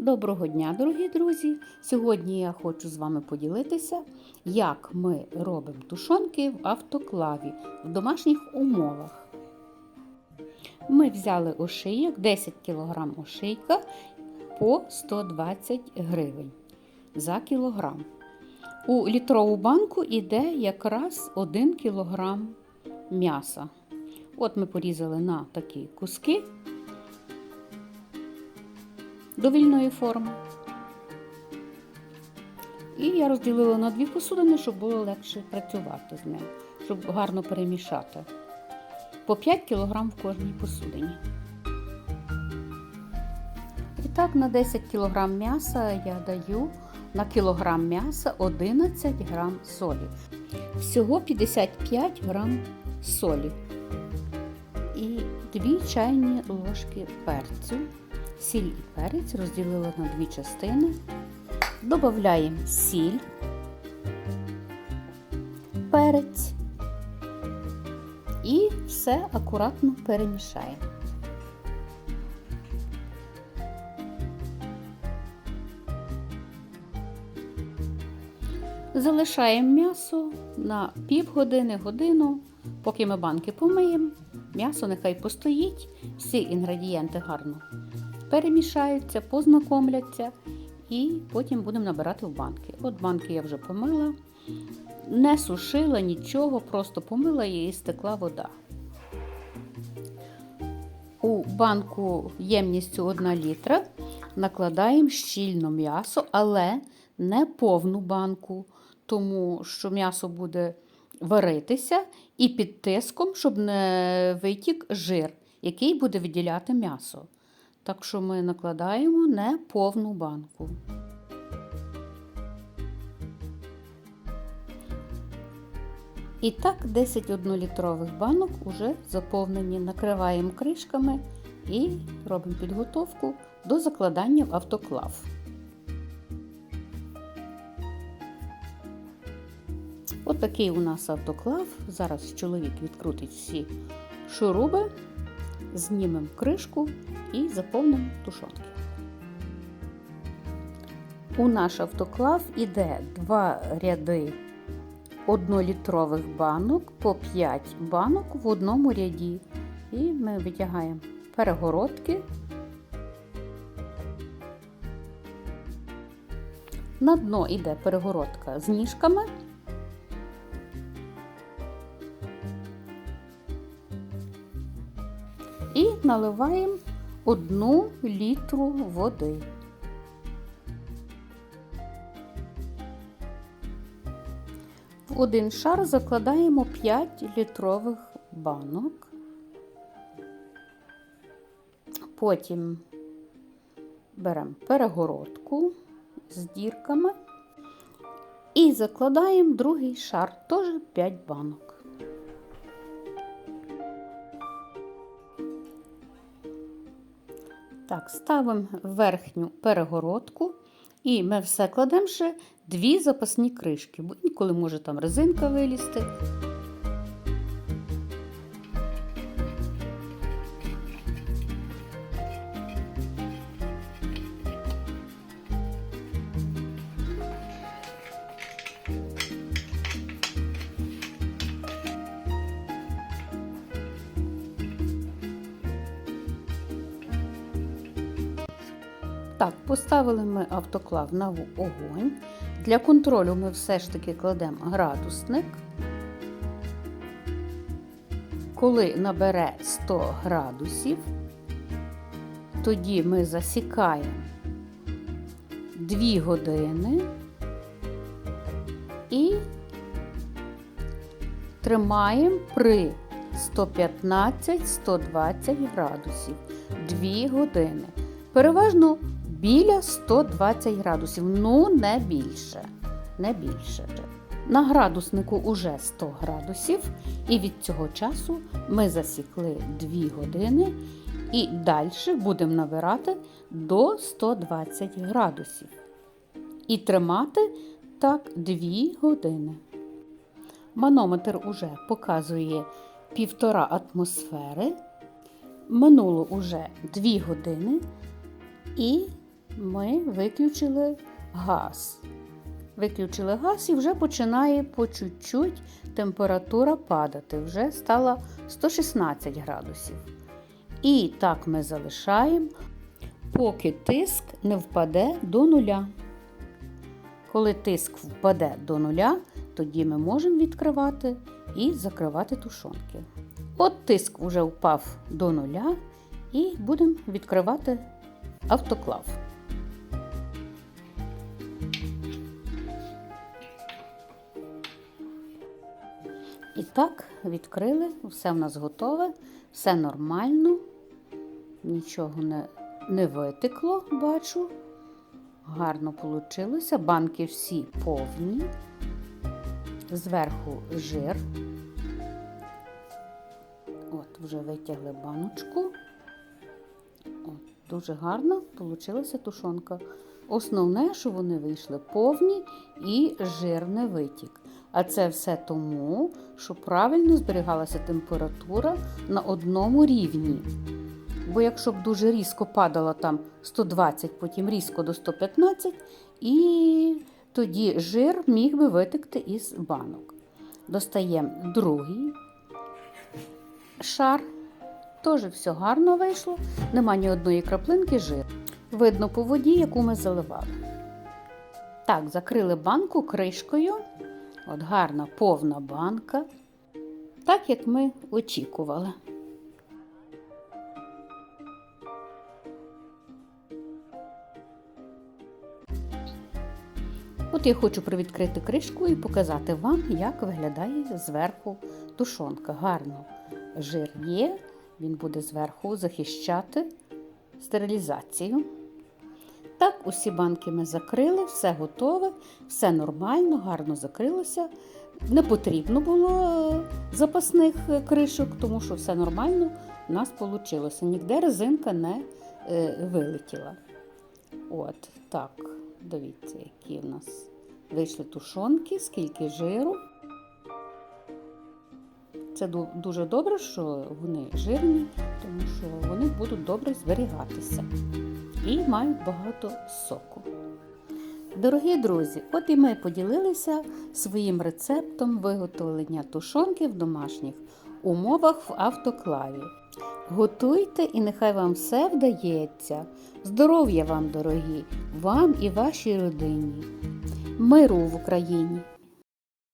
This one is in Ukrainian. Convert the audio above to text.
Доброго дня, дорогі друзі! Сьогодні я хочу з вами поділитися, як ми робимо тушонки в автоклаві в домашніх умовах. Ми взяли ошийок 10 кг ошийка по 120 гривень за кілограм. У літрову банку йде якраз 1 кг м'яса. От ми порізали на такі куски довільної форми. І я розділила на дві посудини, щоб було легше працювати з ним, щоб гарно перемішати. По 5 кг в кожній посудині. І так, на 10 кг м'яса я даю на кілограм м'яса 11 г солі. Всього 55 г солі. І 2 чайні ложки перцю. Сіль і перець розділила на дві частини. Додаємо сіль, перець і все акуратно перемішаємо. Залишаємо м'ясо на півгодини, годину, поки ми банки помиємо. М'ясо нехай постоїть, всі інгредієнти гарно перемішаються, познакомляться і потім будемо набирати в банки. От банки я вже помила, не сушила нічого, просто помила її і стекла вода. У банку ємністю 1 літра накладаємо щільно м'ясо, але не повну банку, тому що м'ясо буде варитися і під тиском, щоб не витік жир, який буде виділяти м'ясо. Так що ми накладаємо не повну банку. І так 10 однолітрових банок вже заповнені. Накриваємо кришками і робимо підготовку до закладання в автоклав. От у нас автоклав. Зараз чоловік відкрутить всі шуруби, знімемо кришку і заповнимо тушонки. У наш автоклав іде два ряди однолітрових банок по 5 банок в одному ряді. І ми витягаємо перегородки. На дно йде перегородка з ніжками. І наливаємо одну літру води. В один шар закладаємо 5 літрових банок. Потім беремо перегородку з дірками і закладаємо другий шар, теж 5 банок. Так, ставимо верхню перегородку і ми все кладемо ще дві запасні кришки, бо інколи може там резинка вилізти. Так, поставили ми автоклав на огонь. Для контролю ми все ж таки кладемо градусник. Коли набере 100 градусів, тоді ми засікаємо 2 години і тримаємо при 115-120 градусів 2 години. Переважно біля 120 градусів, ну не більше. не більше. На градуснику уже 100 градусів, і від цього часу ми засікли 2 години і далі будемо набирати до 120 градусів. І тримати так 2 години. Манометр уже показує 1,5 атмосфери. Минуло уже 2 години. І ми виключили газ. Виключили газ і вже починає по чуть-чуть температура падати. Вже стала 116 градусів. І так ми залишаємо, поки тиск не впаде до нуля. Коли тиск впаде до нуля, тоді ми можемо відкривати і закривати тушонки. От тиск вже впав до нуля і будемо відкривати автоклав. Так, відкрили, все в нас готове, все нормально, нічого не, не витекло, бачу. Гарно вийшло. Банки всі повні, зверху жир. От, вже витягли баночку. От, дуже гарно вийшла тушонка. Основне, що вони вийшли повні і жир не витік. А це все тому, що правильно зберігалася температура на одному рівні. Бо якщо б дуже різко падало там 120, потім різко до 115, і тоді жир міг би витекти із банок. Достаємо другий шар. Теж все гарно вийшло, нема ні одної краплинки жиру. Видно по воді, яку ми заливали. Так, закрили банку кришкою. От гарна повна банка, так як ми очікували. От я хочу привідкрити кришку і показати вам, як виглядає зверху тушонка. Гарно жир є, він буде зверху захищати стерилізацію. Так, усі банки ми закрили, все готове, все нормально, гарно закрилося. Не потрібно було запасних кришок, тому що все нормально у нас вийшло. Ніде резинка не е, вилетіла. От, так, дивіться, які в нас вийшли тушонки, скільки жиру. Це дуже добре, що вони жирні, тому що вони будуть добре зберігатися і мають багато соку. Дорогі друзі, от і ми поділилися своїм рецептом виготовлення тушонки в домашніх умовах в автоклаві. Готуйте і нехай вам все вдається. Здоров'я вам, дорогі, вам і вашій родині. Миру в Україні!